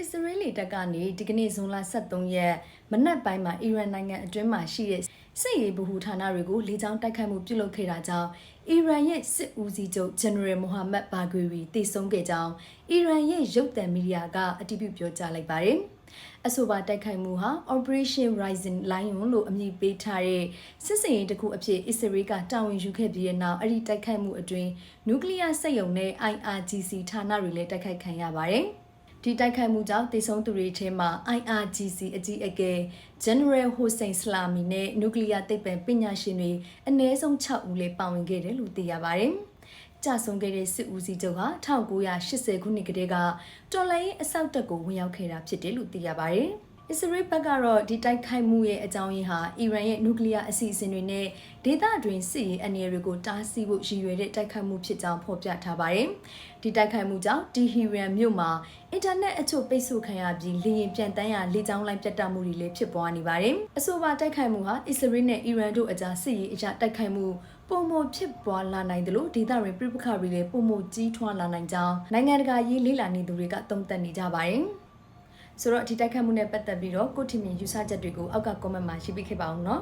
အစ္စရေးလီတပ်ကနေဒီကနေ့ဇွန်လ23ရက်မနက်ပိုင်းမှာအီရန်နိုင်ငံအတွင်းမှာရှိတဲ့စစ်ရေးဗဟိုဌာနတွေကိုလေကြောင်းတိုက်ခိုက်မှုပြုလုပ်ခဲ့တာကြောင့်အီရန်ရဲ့စစ်ဦးစီးချုပ်ဂျန်နရယ်မိုဟာမက်ဘာဂွေရီတည်ဆုံးခဲ့ကြောင်းအီရန်ရဲ့ရုပ်သံမီဒီယာကအတည်ပြုပြောကြားလိုက်ပါတယ်။အဆိုပါတိုက်ခိုက်မှုဟာ Operation Rising Lion လို့အမည်ပေးထားတဲ့စစ်စင်ရေးတစ်ခုအဖြစ်အစ္စရေးကတာဝန်ယူခဲ့ပြီးတဲ့နောက်အဲ့ဒီတိုက်ခိုက်မှုအတွင်းနျူကလ িয়ার စက်ရုံနဲ့ IRGC ဌာနတွေလည်းတိုက်ခိုက်ခံရပါတယ်။ ဒီတိုက်ခိုက်မှုကြောင့်တည်ဆုံသူတွေထဲမှာ IRGC အကြီးအကဲ General Hossein Salami နဲ့နျူကလ িয়ার သိပ္ပံပညာရှင်တွေအနည်းဆုံး6ဦးလည်းပါဝင်ခဲ့တယ်လို့သိရပါတယ်။ကြာဆုံးခဲ့တဲ့စစ်ဦးစီးချုပ်ဟာ1980ခုနှစ်ကတည်းကတော်လိုင်းအဆောက်တက်ကိုဝင်ရောက်ခဲ့တာဖြစ်တယ်လို့သိရပါတယ်။ အစ္စရေးဘက်ကတော့ဒီတိုက်ခိုက်မှုရဲ့အကြောင်းရင်းဟာအီရန်ရဲ့နျူကလ িয়ার အစီအစဉ်တွေနဲ့ဒေသတွင်းစစ်ရေးအနေတွေကိုတားဆီးဖို့ရည်ရွယ်တဲ့တိုက်ခိုက်မှုဖြစ်ကြောင်းဖော်ပြထားပါတယ်။ဒီတိုက်ခိုက်မှုကြောင့်တီဟီရန်မြို့မှာအင်တာနက်အချို့ပိတ်ဆို့ခံရပြီးလေယာဉ်ပြန်တန်းရလေကြောင်းလိုင်းပြတ်တောက်မှုတွေလည်းဖြစ်ပွားနေပါတယ်။အဆိုပါတိုက်ခိုက်မှုဟာအစ္စရေးနဲ့အီရန်တို့အကြားစစ်ရေးအကြတိုက်ခိုက်မှုပုံမဖြစ်ပွားလာနိုင်တယ်လို့ဒေသတွင်ပြပခါတွေလည်းပုံမကြီးထွားလာနိုင်ကြောင်းနိုင်ငံတကာရေးလေ့လာနေသူတွေကသုံးသပ်နေကြပါတယ်။ ဆိုတော့ဒီတိုက်ခတ်မှုနဲ့ပတ်သက်ပြီးတော့ကိုထင်မြင်ယူဆချက်တွေကိုအောက်က comment မှာရေးပေးခဲ့ပါဦးเนาะ